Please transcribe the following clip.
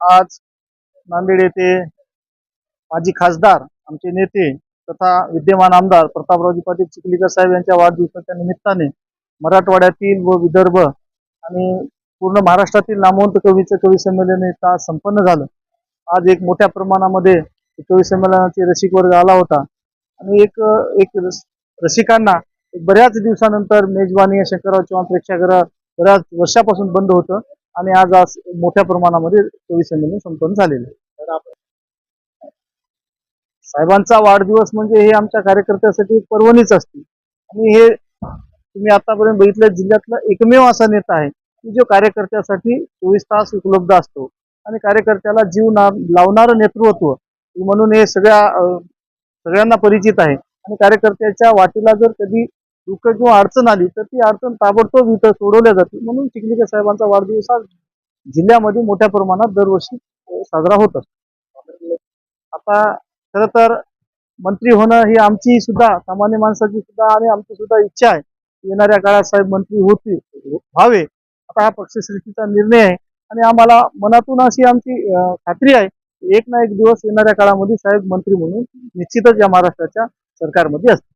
आज नांदेड येथे माजी खासदार आमचे नेते तथा विद्यमान आमदार प्रतापरावजी पाटील चिखलीकर साहेब यांच्या वाढदिवसाच्या निमित्ताने मराठवाड्यातील व विदर्भ आणि पूर्ण महाराष्ट्रातील नामवंत कवीचं कवी संमेलन आज संपन्न झालं? आज एक मोठ्या प्रमाणामध्ये कवी संमेलनाचे रसिक वर्ग आला होता. आणि एक एक रसिकांना एक बऱ्याच दिवसानंतर मेजवानी या शंकरराव चव्हाण प्रेक्षागृह बऱ्याच वर्षापासून बंद होतं. आणि आज आज मोठ्या प्रमाणामध्ये कवी संमेलन संपन्न झालेलं. आहे साहेबांचा वाढदिवस म्हणजे हे आमच्या कार्यकर्त्यासाठी एक पर्वणीच असते. आणि हे तुम्ही आतापर्यंत बघितलं जिल्ह्यातला एकमेव असा नेता आहे की जो कार्यकर्त्यासाठी चोवीस तास उपलब्ध असतो. आणि कार्यकर्त्याला जीव ना लावणारं नेतृत्व म्हणून हे सगळ्या सगळ्यांना परिचित आहे. आणि कार्यकर्त्याच्या वाटेला जर कधी दुःख किंवा अडचण आली तर ती अडचण ताबडतोब इथं सोडवल्या जाते. म्हणून चिखलीकर साहेबांचा वाढदिवस हा जिल्ह्यामध्ये मोठ्या प्रमाणात दरवर्षी साजरा होत असतो. आता खरं तर मंत्री होणं ही आमची सुद्धा सामान्य माणसाची सुद्धा आणि आमची सुद्धा इच्छा आहे. येणाऱ्या काळात साहेब मंत्री होतील व्हावे. आता हा पक्षश्रेष्ठीचा निर्णय आहे आणि आम्हाला मनातून अशी आमची खात्री आहे एक ना एक दिवस येणाऱ्या काळामध्ये साहेब मंत्री म्हणून निश्चितच या महाराष्ट्राच्या सरकारमध्ये असतील.